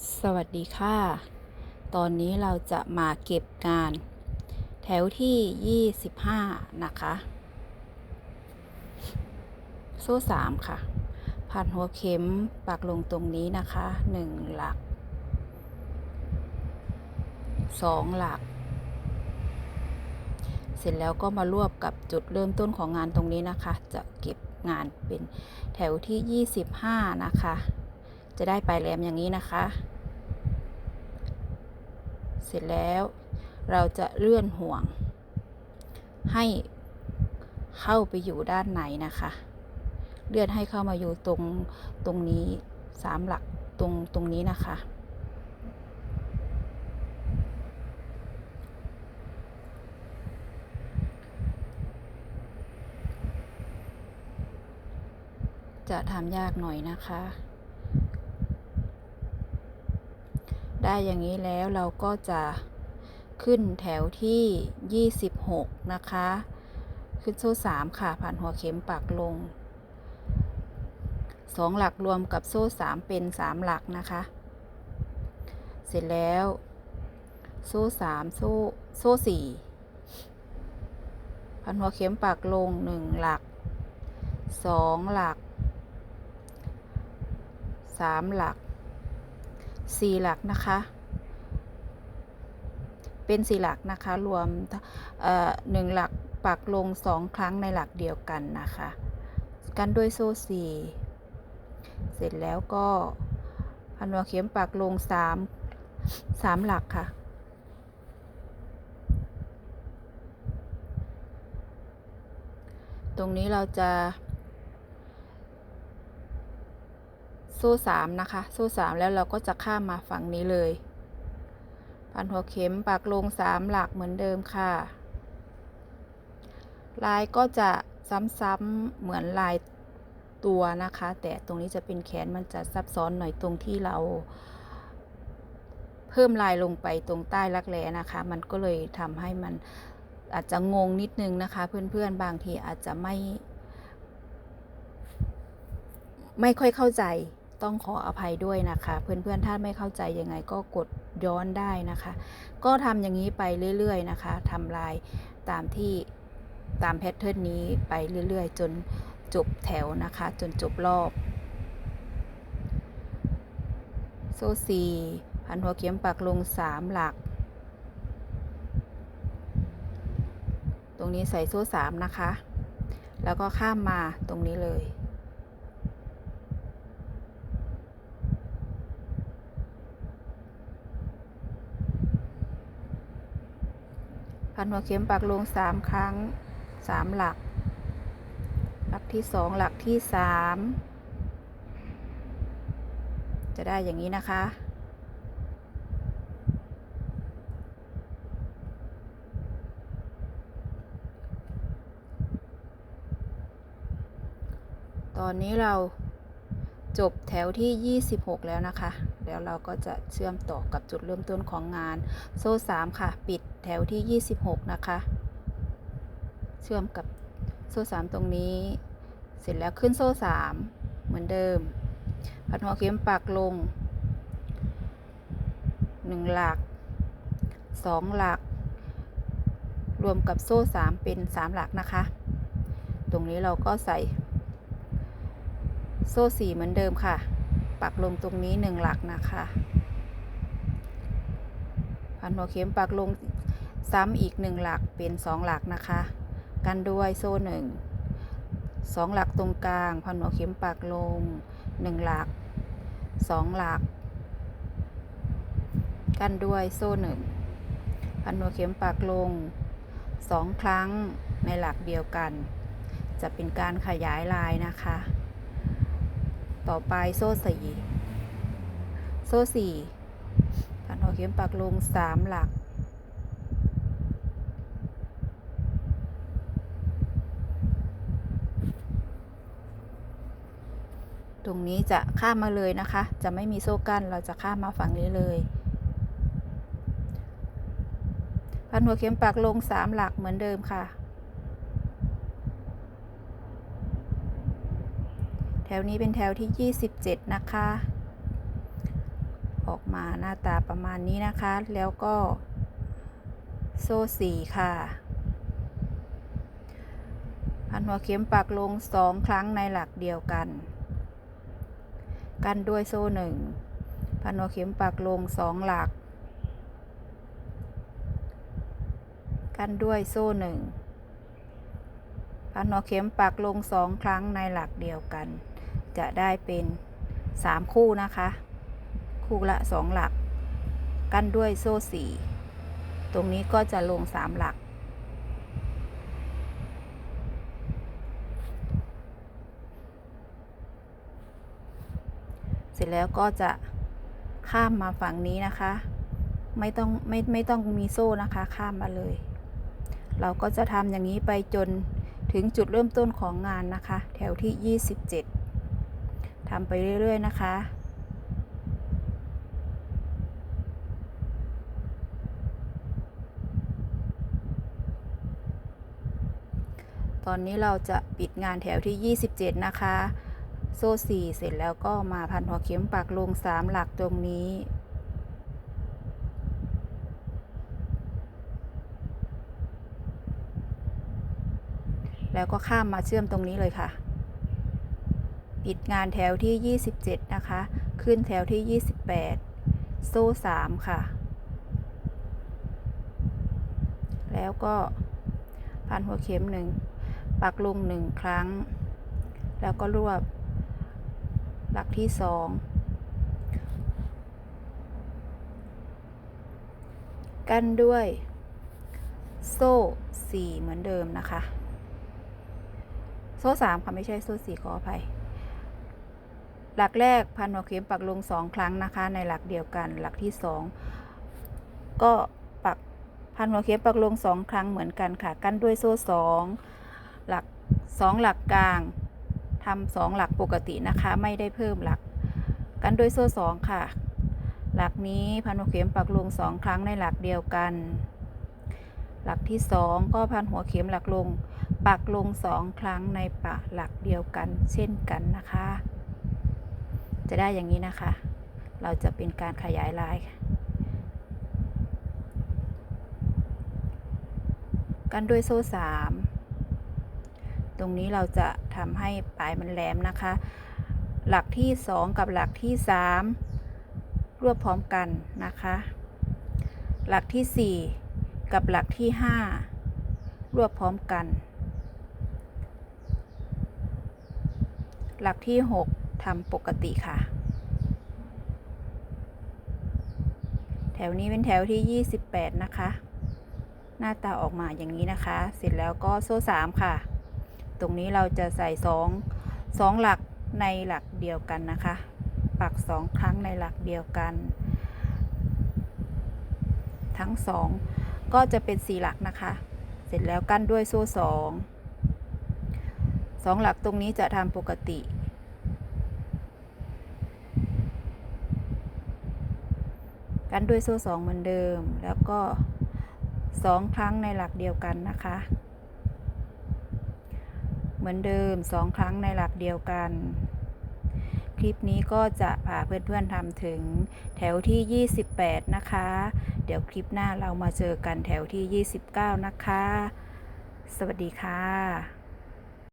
สวัสดีค่ะ ตอนนี้เราจะมาเก็บงาน แถวที่ 25 นะคะ โซ่สามค่ะ ผ่านหัวเข็มปักลงตรงนี้นะคะ 1 หลัก 2 หลัก เสร็จแล้วก็มารวบกับจุดเริ่มต้นของงานตรงนี้นะคะ จะเก็บงานเป็นแถวที่ 25 นะคะ จะได้ปลายแหลมอย่างนี้นะคะ เสร็จแล้วเราจะเลื่อนห่วง ให้เข้าไปอยู่ด้านในนะคะ เลื่อนให้เข้ามาอยู่ตรงตรงนี้สามหลักตรงตรงนี้นะคะ จะทำยากหน่อยนะคะ ได้อย่างนี้แล้วเราก็จะขึ้นแถวที่ 26 นะคะ ขึ้นโซ่ 3 ค่ะ ผ่านหัวเข็มปักลง 2 หลักรวมกับโซ่ 3 เป็น 3 หลักนะคะ เสร็จแล้ว โซ่ 3 โซ่ โซ่ 4 ผ่านหัวเข็มปักลง 1 หลัก 2 หลัก 3 หลัก สี่หลักนะคะ เป็นสี่หลักนะคะ รวมหนึ่งหลักปักลงสองครั้งในหลักเดียวกันนะคะ กันด้วยโซ่สี่เสร็จแล้วก็พันหัวเข็มปักลงสามสามหลักค่ะตรงนี้เราจะ โซ่สามนะคะ โซ่สามแล้วเราก็จะข้ามมาฝั่งนี้เลย พันหัวเข็มปักลงสามหลักเหมือนเดิมค่ะ ลายก็จะซ้ำๆเหมือนลายตัวนะคะ แต่ตรงนี้จะเป็นแขนมันจะซับซ้อนหน่อยตรงที่เรา เพิ่มลายลงไปตรงใต้รักแร้นะคะ มันก็เลยทำให้มันอาจจะงงนิดนึงนะคะ เพื่อนๆบางทีอาจจะไม่ ไม่ค่อยเข้าใจ ต้องขออภัยด้วยนะคะ เพื่อนๆ ถ้าไม่เข้าใจยังไงก็กดย้อนได้นะคะ ก็ทำอย่างนี้ไปเรื่อยๆนะคะทำลายตามที่ตามแพทเทิร์นนี้ไปเรื่อยๆ จนจบแถวนะคะ จนจบรอบ โซ่สี่พันหัวเข็มปักลงสามหลัก ตรงนี้ใส่โซ่สามนะคะ แล้วก็ข้ามมาตรงนี้เลย พันหัวเข็มปักลงสามครั้งสามหลัก หลักที่สองหลักที่สามจะได้อย่างนี้นะคะ ตอนนี้เรา จบแถวที่ 26 แล้วนะคะเดี๋ยวเราก็จะเชื่อมต่อกับจุดเริ่มต้นของงาน โซ่ 3 ค่ะ ปิดแถวที่ 26 นะคะ เชื่อมกับโซ่ 3 ตรงนี้ เสร็จแล้วขึ้นโซ่ 3 เหมือนเดิม พันหัวเข็มปักลง 1 หลัก 2 หลัก รวมกับโซ่ 3 เป็น 3 หลักนะคะ ตรงนี้เราก็ใส่ โซ่สี่เหมือนเดิมค่ะ ปักลงตรงนี้หนึ่งหลักนะคะพันหัวเข็มปักลงซ้ำอีกหนึ่งหลักเป็นสองหลักนะคะ กันด้วยโซ่หนึ่งสองหลักตรงกลาง พันหัวเข็มปักลงหนึ่งหลักสองหลัก กันด้วยโซ่หนึ่งพันหัวเข็มปักลงสองครั้งในหลักเดียวกัน จะเป็นการขยายลายนะคะ ต่อไปโซ่สี่โซ่สี่พันหัวเข็มปักลงสามหลัก ตรงนี้จะข้ามมาเลยนะคะ จะไม่มีโซ่กั้นเราจะข้ามมาฝั่งนี้เลยพันหัวเข็มปักลงสามหลักเหมือนเดิมค่ะ แถวนี้เป็นแถวที่ 27 นะคะ ออกมาหน้าตาประมาณนี้นะคะ แล้วก็โซ่สี่ค่ะ พันหัวเข็มปักลงสองครั้งในหลักเดียวกัน กันด้วยโซ่หนึ่งพันหัวเข็มปักลงสองหลัก กันด้วยโซ่หนึ่งพันหัวเข็มปักลงสองครั้งในหลักเดียวกัน จะได้เป็นสามคู่นะคะ คู่ละสองหลัก กั้นด้วยโซ่สี่ตรงนี้ก็จะลงสามหลัก เสร็จแล้วก็จะข้ามมาฝั่งนี้นะคะ ไม่ต้องไม่ไม่ต้องมีโซ่นะคะข้ามมาเลย เราก็จะทำอย่างนี้ไปจนถึงจุดเริ่มต้นของงานนะคะ แถวที่ 27 ทำไปเรื่อย ๆ นะคะ ตอนนี้เราจะปิดงานแถวที่ 27 นะคะ โซ่ 4 เสร็จแล้วก็มาพันหัวเข็มปักลง 3 หลักตรงนี้แล้วก็ข้ามมาเชื่อมตรงนี้เลยค่ะ ปิดงานแถวที่ 27 นะคะ ขึ้นแถวที่ 28 โซ่ 3 ค่ะ แล้วก็พันหัวเข็มหนึ่งปักลงหนึ่งครั้ง แล้วก็รวบ หลักที่สองกั้นด้วย โซ่สี่เหมือนเดิมนะคะ โซ่สามค่ะ ไม่ใช่โซ่สี่ขออภัย หลักแรกพันหัวเข็มปักลงสองครั้งนะคะ ในหลักเดียวกัน หลักที่สองก็ปักพันหัวเข็มปักลงสองครั้งเหมือนกันค่ะ กันด้วยโซ่สองหลักสองหลักกลางทำสองหลักปกตินะคะ ไม่ได้เพิ่มหลัก กันด้วยโซ่สองค่ะ หลักนี้พันหัวเข็มปักลงสองครั้งในหลักเดียวกัน หลักที่สองก็พันหัวเข็มหลักลง ปักลงสองครั้งในปะหลักเดียวกัน เช่นกันนะคะ จะได้อย่างนี้นะคะ เราจะเป็นการขยายลาย กันด้วยโซ่สามตรงนี้เราจะทำให้ปลายมันแหลมนะคะ หลักที่สองกับหลักที่สามรวบพร้อมกันนะคะ หลักที่สี่กับหลักที่ห้ารวบพร้อมกัน หลักที่หก ทำปกติค่ะ แถวนี้เป็นแถวที่ 28 นะคะ หน้าตาออกมาอย่างนี้นะคะ เสร็จแล้วก็โซ่ 3 ค่ะ ตรงนี้เราจะใส่ 2 2 หลักในหลักเดียวกันนะคะ ปัก 2 ครั้งในหลักเดียวกัน ทั้ง 2 ก็จะเป็น 4 หลักนะคะ เสร็จแล้วกั้นด้วยโซ่ 2 2 หลักตรงนี้จะทำปกติ กันด้วยโซ่สองเหมือนเดิม แล้วก็สองครั้งในหลักเดียวกันนะคะ เหมือนเดิมสองครั้งในหลักเดียวกัน คลิปนี้ก็จะพาเพื่อนๆทำถึงแถวที่ 28 นะคะ เดี๋ยวคลิปหน้าเรามาเจอกันแถวที่ 29 นะคะ สวัสดีค่ะ